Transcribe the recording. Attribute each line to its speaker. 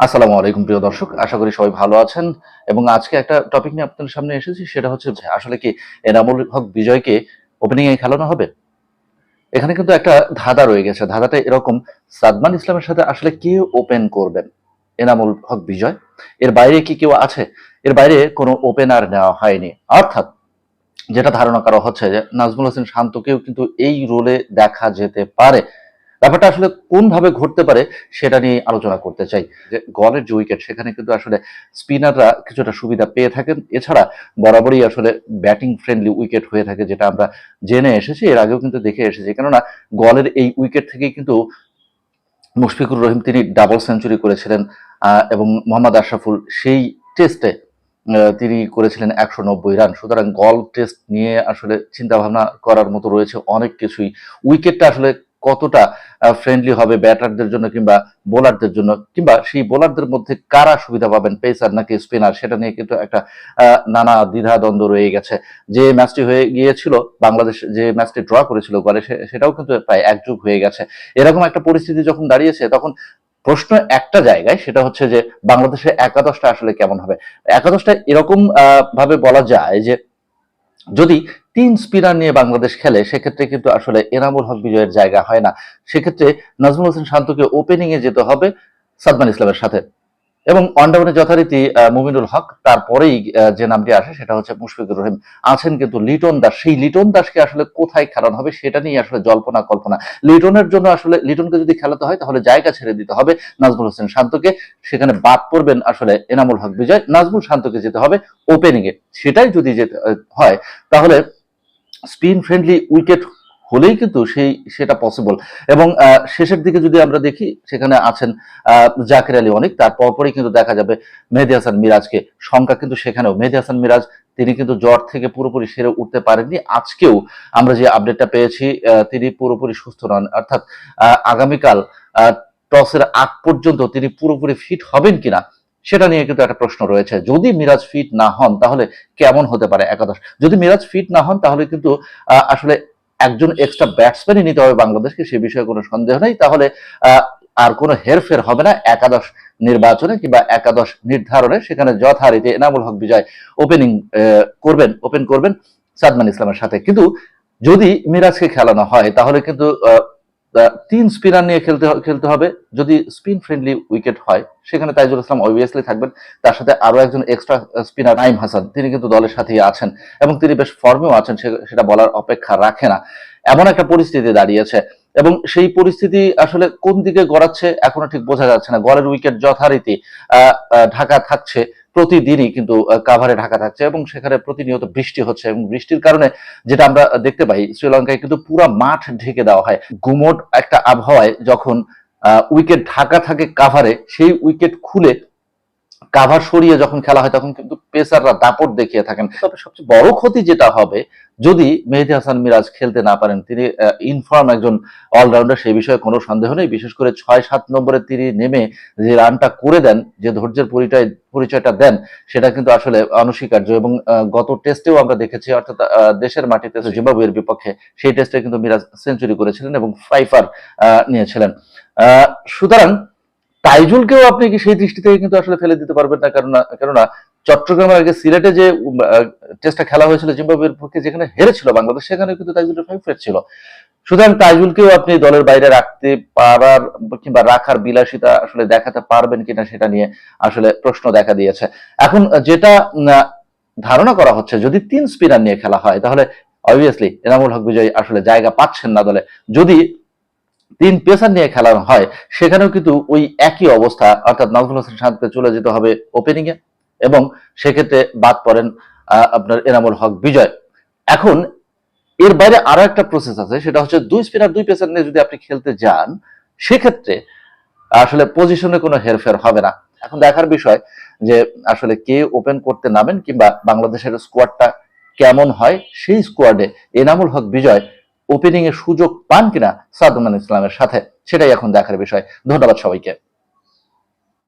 Speaker 1: আসসালামু আলাইকুম প্রিয় দর্শক, আশা করি সবাই ভালো আছেন। এবং আজকে একটা টপিক নিয়ে আপনাদের সামনে এসেছি, সেটা হচ্ছে আসলে কি এনামুল হক বিজয়কে ওপেনিং এ খেলানো হবে? এখানে কিন্তু একটা ধাঁধা রয়ে গেছে। ধাঁধাটা এরকম সাদমান ইসলামের সাথে আসলে কে ওপেন করবেন? এনামুল হক বিজয়? এর বাইরে কি কেউ আছে? এর বাইরে কোনো ওপেনার নেওয়া হয়নি। অর্থাৎ যেটা ধারণা করা হচ্ছে যে নাজমুল হোসেন শান্তকেও কিন্তু এই রোলে দেখা যেতে পারে। ব্যাপারটা আসলে কোন ভাবে ঘটতে পারে সেটা নিয়ে আলোচনা করতে চাই। যে গলের যে উইকেট সেখানে কিন্তু আসলে স্পিনাররা কিছুটা সুবিধা পেয়ে থাকেন। এছাড়া বরাবরই আসলে ব্যাটিং ফ্রেন্ডলি উইকেট হয়ে থাকে যেটা আমরা জেনে এসেছি, এর আগেও কিন্তু দেখে এসেছি। কেননা গলের এই উইকেট থেকেই কিন্তু মুশফিকুর রহিম তিনি ডাবল সেঞ্চুরি করেছিলেন এবং মোহাম্মদ আশরাফুল সেই টেস্টে তিনি করেছিলেন একশো নব্বই রান সুতরাং গল টেস্ট নিয়ে আসলে চিন্তা ভাবনা করার মতো রয়েছে অনেক কিছুই। উইকেটটা আসলে কতটা ফ্রেন্ডলি হবে ব্যাটারদের জন্য কিংবা বোলারদের জন্য, কিংবা সেই বোলারদের মধ্যে কারা সুবিধা পাবেন পেসার নাকি স্পিনার সেটা নিয়ে কিন্তু একটা নানা দ্বিধা দ্বন্দ্ব রয়ে গেছে। যে ম্যাচটি হয়ে গিয়েছিল, বাংলাদেশ যে ম্যাচটি ড্র করেছিল সে- সেটাও কিন্তু প্রায় একযুগ হয়ে গেছে। এরকম একটা পরিস্থিতি যখন দাঁড়িয়েছে, তখন প্রশ্ন একটা জায়গায়, সেটা হচ্ছে যে বাংলাদেশের একাদশটা আসলে কেমন হবে? একাদশটা এরকম ভাবে বলা যায় যে যদি তিন স্পিনার নিয়ে বাংলাদেশ খেলে, সেক্ষেত্রে কিন্তু আসলে এনামুল হক বিজয়ের জায়গা হয় না। সেক্ষেত্রে নাজমুল হোসেন শান্তকে ওপেনিং এ যেতে হবে সাদমান ইসলামের সাথে। এবং অনডাউনে যথারীতি মুমিনুল হক তারপরেই যে নামটি আসে সেটা হচ্ছে মুশফিকুর রহিম। আছেন কিন্তু লিটন দাস। সেই লিটন দাসকে আসলে কোথায় খেলানো হবে সেটা নিয়ে আসলে জল্পনা, কল্পনা। লিটনের জন্য আসলে লিটনকে যদি খেলাতে হয়, তাহলে জায়গা ছেড়ে দিতে হবে নাজমুল হোসেন শান্তকে। সেখানে বাদ পড়বেন আসলে এনামুল হক বিজয়। নাজমুল শান্তকে যেতে হবে ওপেনিং এ। সেটাই যদি যেতে, হয়, তাহলে স্পিন ফ্রেন্ডলি উইকেট হলেই কিন্তু সেই, সেটা পসিবল এবং শেষের দিকে যদি আমরা দেখি, সেখানে আছেন জাকির আলী অনেক। তার পরপরই কিন্তু দেখা যাবে মেহেদি হাসান মিরাজকে। সংখ্যা কিন্তু সেখানেও। মেহেদি হাসান মিরাজ, তিনি কিন্তু জ্বর থেকে পুরোপুরি সেরে উঠতে পারেননি। আজকেও আমরা যে আপডেটটা পেয়েছি তিনি পুরোপুরি সুস্থ নন। অর্থাৎ আগামীকাল টসের আগ পর্যন্ত তিনি পুরোপুরি ফিট হবেন কিনা সেটা নিয়ে কিন্তু একটা প্রশ্ন রয়েছে। যদি মিরাজ ফিট না হন, তাহলে কেমন হতে পারে একাদশ? যদি মিরাজ ফিট না হন, তাহলে কিন্তু আসলে একজন এক্সট্রা ব্যাটসম্যানই নিতে হবে বাংলাদেশকে, সে বিষয়ে কোনো সন্দেহ নেই। তাহলে আর কোনো হেরফের হবে না একাদশ নির্বাচনে কিংবা একাদশ নির্ধারণে। সেখানে যথারীতি এনামুল হক বিজয় ওপেনিং করবেন ওপেন করবেন সাদমান ইসলামের সাথে। কিন্তু যদি মিরাজকে খেলানো হয়, তাহলে কিন্তু তিন স্পিনার নিয়ে খেলতে খেলতে হবে। যদি স্পিন ফ্রেন্ডলি উইকেট হয়, সেখানে তাইজুল ইসলাম অবভিয়াসলি থাকবেন। তার সাথে আরও একজন এক্সট্রা স্পিনার নাইম হাসান, তিনি কিন্তু দলের সাথেই আছেন এবং তিনি বেশ ফর্মেও আছেন সেটা বলার অপেক্ষা রাখে না। এমন একটা পরিস্থিতি দাঁড়িয়েছে এবং সেই পরিস্থিতি আসলে কোন দিকে গড়াচ্ছে এখনও ঠিক বোঝা যাচ্ছে না। গড়ের উইকেট যথারীতি ঢাকা থাকছে। প্রতিদিনই কিন্তু কাভারে ঢাকা থাকছে এবং সেখানে প্রতিনিয়ত বৃষ্টি হচ্ছে এবং বৃষ্টির কারণে যেটা আমরা দেখতে পাই, শ্রীলঙ্কায় কিন্তু পুরো মাঠ ঢেকে দেওয়া হয়। গুমোট একটা আবহাওয়ায় যখন উইকেট ঢাকা থাকে কাভারে সেই উইকেট খুলে কাভার সরিয়ে যখন খেলা হয়, তখন কিন্তু পেসাররা দাপট দেখিয়ে থাকেন। তবে সবচেয়ে বড় ক্ষতি যেটা হবে, যদি মেহেদি হাসান মিরাজ খেলতে না পারেন, তিনি ইনফর্ম একজন অলরাউন্ডার সেই বিষয়ে কোনো সন্দেহ নেই। বিশেষ করে ছয় সাত নম্বরে তিনি নেমে যে রানটা করে দেন, যে ধৈর্যের পরিচয়, পরিচয়টা দেন, সেটা কিন্তু আসলে অনস্বীকার্য এবং গত টেস্টেও আমরা দেখেছি, অর্থাৎ দেশের মাটিতে জিম্বাবুয়ের বিপক্ষে সেই টেস্টে কিন্তু মিরাজ সেঞ্চুরি করেছিলেন এবং ফাইফার নিয়েছিলেন। সুতরাং তাইজুলকেও আপনি কি সেই দৃষ্টি থেকে কিন্তু আসলে ফেলে দিতে পারবেন না? কেননা কেননা চট্টগ্রামের আগে সিলেটে যে টেস্টটা খেলা হয়েছিল জিম্বাবুয়ের পক্ষে যেখানে হেরেছিল বাংলাদেশ সেখানে কিন্তু তাইজুলের ফাইভ ফেট ছিল। সুতরাং তাইজুলকেও আপনি দলের বাইরে রাখতে পারার কিংবা রাখার বিলাসিতা আসলে দেখাতে পারবেন কিনা সেটা নিয়ে আসলে প্রশ্ন দেখা দিয়েছে। এখন যেটা ধারণা করা হচ্ছে, যদি তিন স্পিনার নিয়ে খেলা হয়, তাহলে অবভিয়াসলি এনামুল হক বিজয় আসলে জায়গা পাচ্ছেন না দলে। যদি তিন পেসার নিয়ে খেলানো হয়, সেখানেও কিন্তু ওই একই অবস্থা, অর্থাৎ নাজমুল হোসেন শান্তকে চলে যেতে হবে ওপেনিং এ এবং সেক্ষেত্রে বাদ পড়েন আপনার এনামুল হক বিজয়। এখন এর বাইরে আরও একটা প্রসেস আছে, সেটা হচ্ছে দুই স্পিনার দুই পেসার নিয়ে যদি আপনি খেলতে যান, সেক্ষেত্রে আসলে পজিশনে কোনো হেরফের হবে না। এখন দেখার বিষয় যে আসলে কে ওপেন করতে নামেন কিংবা বাংলাদেশের স্কোয়াডটা কেমন হয়, সেই স্কোয়াডে এনামুল হক বিজয় ওপেনিং এর সুযোগ পান কিনা সাদমান ইসলামের সাথে সেটাই এখন দেখার বিষয়। ধন্যবাদ সবাইকে।